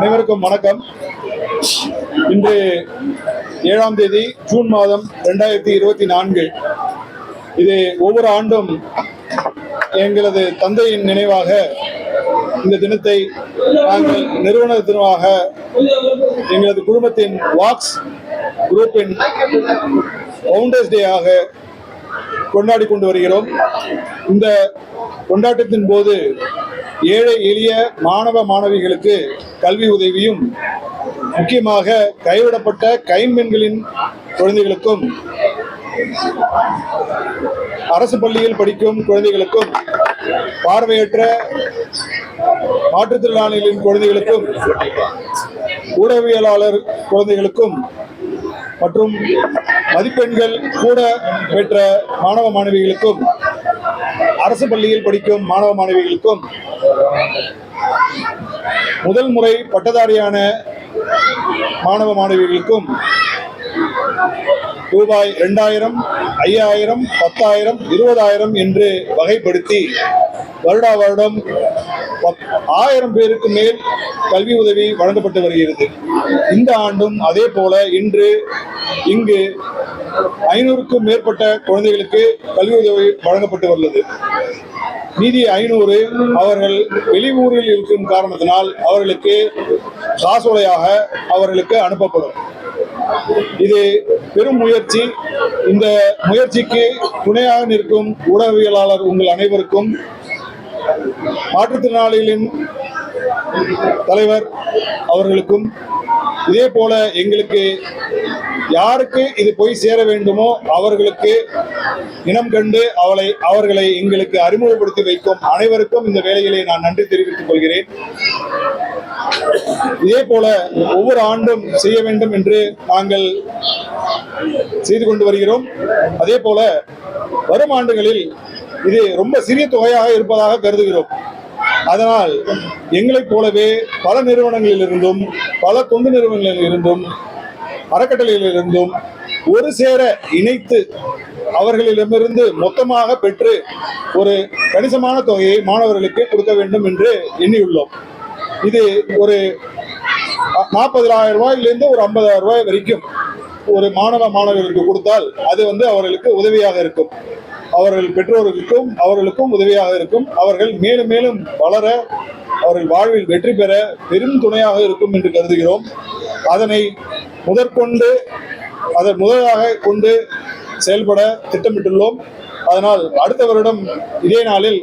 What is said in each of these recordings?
அனைவருக்கும் வணக்கம். இன்று ஏழாம் தேதி ஜூன் மாதம் ரெண்டாயிரத்தி இருபத்தி நான்கு. இது ஒவ்வொரு ஆண்டும் எங்களது தந்தையின் நினைவாக இந்த தினத்தை நாங்கள் நிறுவன தினமாக எங்களது குடும்பத்தின் வாக்ஸ் குரூப்பின் ஃபவுண்டர்ஸ் டேயாக கொண்டாடி கொண்டு வருகிறோம். இந்த கொண்டாட்டத்தின் போது ஏழை எளிய மாணவ மாணவிகளுக்கு கல்வி உதவியும் முக்கியமாக கைவிடப்பட்ட கைம்பெண்களின் குழந்தைகளுக்கும் அரசு பள்ளியில் படிக்கும் குழந்தைகளுக்கும் பார்வையற்ற மாற்றுத்திறனாளிகளின் குழந்தைகளுக்கும் ஊடகவியலாளர் குழந்தைகளுக்கும் மற்றும் மதிப்பெண்கள் கூட பெற்ற மாணவ மாணவிகளுக்கும் அரசு பள்ளியில் படிக்கும் மாணவ மாணவிகளுக்கும் முதல் முறை பட்டதாரியான மாணவ மாணவிகளுக்கும் ரூபாய் இரண்டாயிரம் ஐயாயிரம் பத்தாயிரம் இருபதாயிரம் என்று வகைப்படுத்தி வருடா வருடம் பத்- ஆயிரம் பேருக்கு மேல் கல்வி உதவி வழங்கப்பட்டு வருகிறது. இந்த ஆண்டும் அதே போல இன்று இங்கு ஐநூறுக்கும் மேற்பட்ட குழந்தைகளுக்கு கல்வி உதவி வழங்கப்பட்டு வருகிறது மீதி ஐநூறு அவர்கள் வெளியூரில் இருக்கும் காரணத்தினால் அவர்களுக்கு காசோலையாக அவர்களுக்கு அனுப்பப்படும். இது பெரும் முயற்சி. இந்த முயற்சிக்கு துணையாக நிற்கும் ஊடகவியலாளர் உங்கள் அனைவருக்கும் மாற்றுத்திறனாளிகளின் தலைவர் அவர்களுக்கும் இதே போல எங்களுக்கு யாருக்கு இது போய் சேர வேண்டுமோ அவர்களுக்கு இனம் கண்டு அவளை அவர்களை எங்களுக்கு அறிமுகப்படுத்தி வைக்கும் அனைவருக்கும் இந்த வேலைகளை நான் நன்றி தெரிவித்துக் கொள்கிறேன். இதே போல ஒவ்வொரு ஆண்டும் செய்ய வேண்டும் என்று நாங்கள் செய்து கொண்டு வருகிறோம். அதே போல வரும் ஆண்டுகளில் இது ரொம்ப சிறிய தொகையாக இருப்பதாக கருதுகிறோம். அதனால் எங்களைப் போலவே பல நிறுவனங்களிலிருந்தும் பல தொண்டு நிறுவனங்களில் இருந்தும் அறக்கட்டளையிலிருந்தும் ஒரு சேர இணைத்து அவர்களிடமிருந்து மொத்தமாக பெற்று ஒரு கணிசமான தொகையை மாணவர்களுக்கு கொடுக்க வேண்டும் என்று எண்ணியுள்ளோம். இது ஒரு நாற்பதாயிரம் ரூபாயிலிருந்து ஒரு ஐம்பதாயிரம் ரூபாய் வரைக்கும் ஒரு மாணவ மாணவர்களுக்கு கொடுத்தால் அது வந்து அவர்களுக்கு உதவியாக இருக்கும். அவர்கள் பெற்றோர்களுக்கும் அவர்களுக்கும் உதவியாக இருக்கும். அவர்கள் மேலும் மேலும் வளர அவர்கள் வாழ்வில் வெற்றி பெற பெரும் துணையாக இருக்கும் என்று கருதுகிறோம். அதனை முதற்கொண்டு அதை முதலாக கொண்டு செயல்பட திட்டமிட்டுள்ளோம். அதனால் அடுத்த வருடம் இதே நாளில்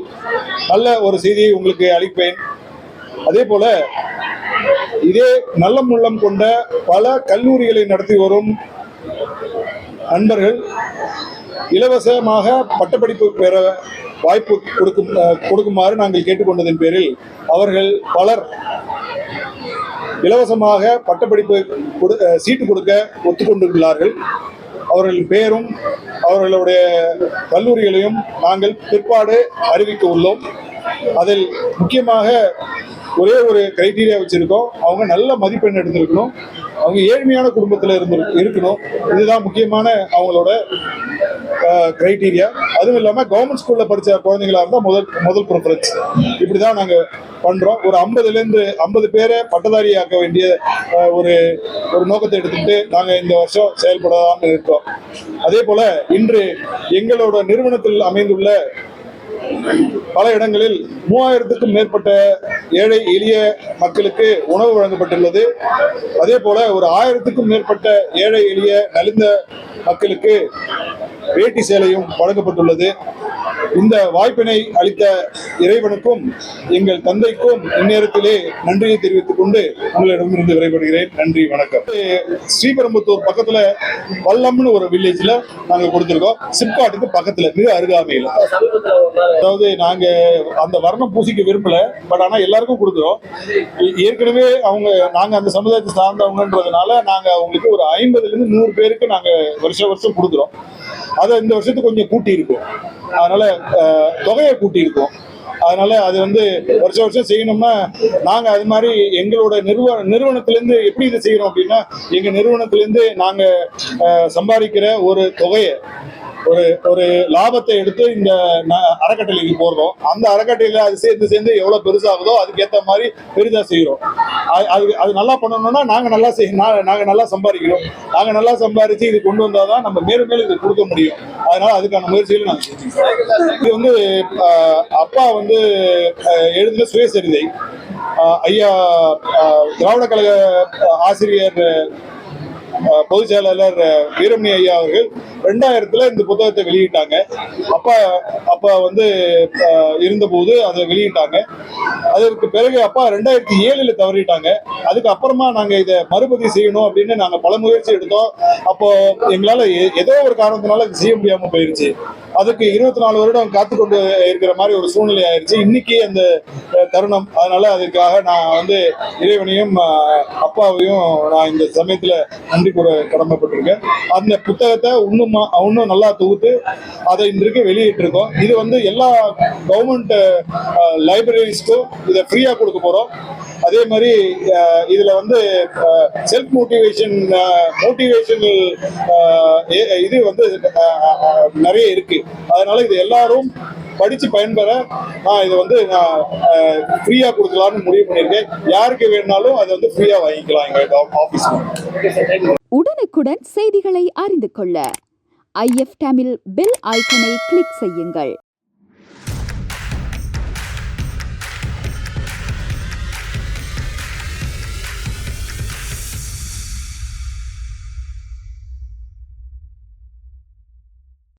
நல்ல ஒரு செய்தியை உங்களுக்கு அளிப்பேன். அதே போல இதே நல்ல உள்ளம் கொண்ட பல கல்லூரிகளை நடத்தி வரும் நண்பர்கள் இலவசமாக பட்டப்படிப்பு பெற வாய்ப்பு கொடுக்கும் கொடுக்குமாறு நாங்கள் கேட்டுக்கொண்டதன் பேரில் அவர்கள் பலர் இலவசமாக பட்டப்படிப்பு கொடு- சீட்டு கொடுக்க ஒத்துக்கொண்டுள்ளார்கள் அவர்கள் பெயரும் அவர்களுடைய கல்லூரிகளையும் நாங்கள் பிற்பாடு அறிவிக்க உள்ளோம். அதில் முக்கியமாக ஒரே ஒரு கிரைட்டீரியா வச்சிருக்கோம். அவங்க நல்ல மதிப்பெண் எடுத்திருக்கணும். அவங்க ஏழ்மையான குடும்பத்தில் இருந்து இருக்கணும். இதுதான் முக்கியமான அவங்களோட கிரைட்டீரியா அதுவும் இல்லாமல் கவர்மெண்ட் ஸ்கூலில் படித்த குழந்தைங்களா இருந்தால் முதல் முதல் ப்ரிஃபரன்ஸ் இப்படி தான் நாங்கள் பண்ணுறோம் ஒரு ஐம்பதுலேருந்து ஐம்பது பேரை பட்டதாரியாக்க வேண்டிய ஒரு ஒரு நோக்கத்தை எடுத்துக்கிட்டு நாங்கள் இந்த வருஷம் செயல்படாமல் இருக்கோம். அதே போல் இன்று எங்களோட நிறுவனத்தில் அமைந்துள்ள பல இடங்களில் மூவாயிரத்துக்கும் மேற்பட்ட ஏழை எளிய மக்களுக்கு உணவு வழங்கப்பட்டுள்ளது. அதே போல ஒரு ஆயிரத்துக்கும் மேற்பட்ட ஏழை எளிய நலிந்த மக்களுக்கு வேட்டி சேலையும் வழங்கப்பட்டுள்ளது. இந்த வாய்ப்பினை அளித்த இறைவனுக்கும் எங்கள் தந்தைக்கும் இந்நேரத்திலே நன்றியை தெரிவித்துக் கொண்டு உங்களிடமிருந்து விரைபடுகிறேன் நன்றி வணக்கம். ஸ்ரீபெரும்புத்தூர் பக்கத்துல வல்லம்னு ஒரு வில்லேஜ்ல நாங்க கொடுத்துருக்கோம். சிப்காட்டுக்கு பக்கத்துல மிக அருகாமையில். அதாவது நாங்க அந்த வர்ணம் பூசிக்க விரும்பல பட் ஆனா எல்லாருக்கும் கொடுக்குறோம். ஏற்கனவே அவங்க நாங்க அந்த சமுதாயத்தை சார்ந்தவங்கன்றதுனால நாங்க அவங்களுக்கு ஒரு ஐம்பதுல இருந்து நூறு பேருக்கு நாங்க வருஷ வருஷம் கொடுக்குறோம். அதை இந்த வருஷத்துக்கு கொஞ்சம் கூட்டி இருக்கும் அதனால அஹ், தொகையை கூட்டியிருக்கோம். அதனால அது வந்து வருஷம் வருஷம் செய்யணும்னா நாங்க அது மாதிரி எங்களோட நிறுவ நிறுவனத்திலேருந்து எப்படி இதை செய்யறோம் அப்படின்னா எங்க நிறுவனத்திலேருந்து நாங்க சம்பாதிக்கிற ஒரு தொகையை ஒரு ஒரு லாபத்தை எடுத்து இந்த அறக்கட்டளைக்கு போடுறோம். அந்த அறக்கட்டளையில அது சேர்ந்து சேர்ந்து எவ்வளவு பெருசாகுதோ அதுக்கேற்ற மாதிரி பெரிதா செய்கிறோம் அது அது அது நல்லா பண்ணணும்னா நாங்க நல்லா செய் நாங்க நல்லா சம்பாதிக்கிறோம் நாங்க நல்லா சம்பாதிச்சு இது கொண்டு வந்தாதான் நம்ம மேலும் மேலும் இது கொடுக்க முடியும். அதனால அதுக்கான முயற்சிகள் நாங்கள் இது வந்து அப்பா வந்து வந்து எழுதின சுயசரிதை. ஐயா திராவிட கழக ஆசிரியர் பொதுச் செயலாளர் வீரமணி ஐயா அவர்கள் ரெண்டாயிரத்துல இந்த புத்தகத்தை வெளியிட்டாங்க. அப்பா அப்பா வந்து இருந்தபோது அதை வெளியிட்டாங்க. அதற்கு பிறகு அப்பா ரெண்டாயிரத்தி ஏழுல தவறிட்டாங்க. அதுக்கு அப்புறமா நாங்க இதை மறுபதிவு செய்யணும் அப்படின்னு நாங்க பல முயற்சி எடுத்தோம். அப்போ எங்களால எ- ஏதோ ஒரு காரணத்தினால செய்ய முடியாம போயிருச்சு. அதுக்கு இருபத்தி நாலு வருடம் காத்துக்கொண்டு இருக்கிற மாதிரி ஒரு சூழ்நிலை ஆயிடுச்சு இன்னைக்கு அந்த தருணம். அதனால அதுக்காக நான் வந்து இறைவனையும் அப்பாவையும் நான் இந்த சமயத்துல நன்றி கூற கடமைப்பட்டிருக்கேன். அந்த புத்தகத்தை இன்னும் இன்னும் நல்லா தொகுத்து அதை இன்றைக்கு வெளியிட்டிருக்கோம். இது வந்து எல்லா கவர்மெண்ட் லைப்ரரிஸ்க்கும் இதை ஃப்ரீயா கொடுக்க போறோம். அதே மாதிரி இதுல வந்து செல்ஃப் மோட்டிவேஷன் மோட்டிவேஷனல் இது வந்து நிறைய இருக்கு. அதனால இது எல்லாரும் படிச்சு பயன்பெற நான் இதை வந்து நான் ஃப்ரீயா கொடுக்கலாம்னு முடிவு பண்ணியிருக்கேன். யாருக்கு வேணாலும் அதை வந்து ஃப்ரீயா வாங்கிக்கலாம் எங்க ஆஃபீஸ் உடனுக்குடன் செய்திகளை அறிந்து கொள்ள. ஐஎஃப் தமிழ் பெல் ஐக்கனை கிளிக் செய்யுங்கள்.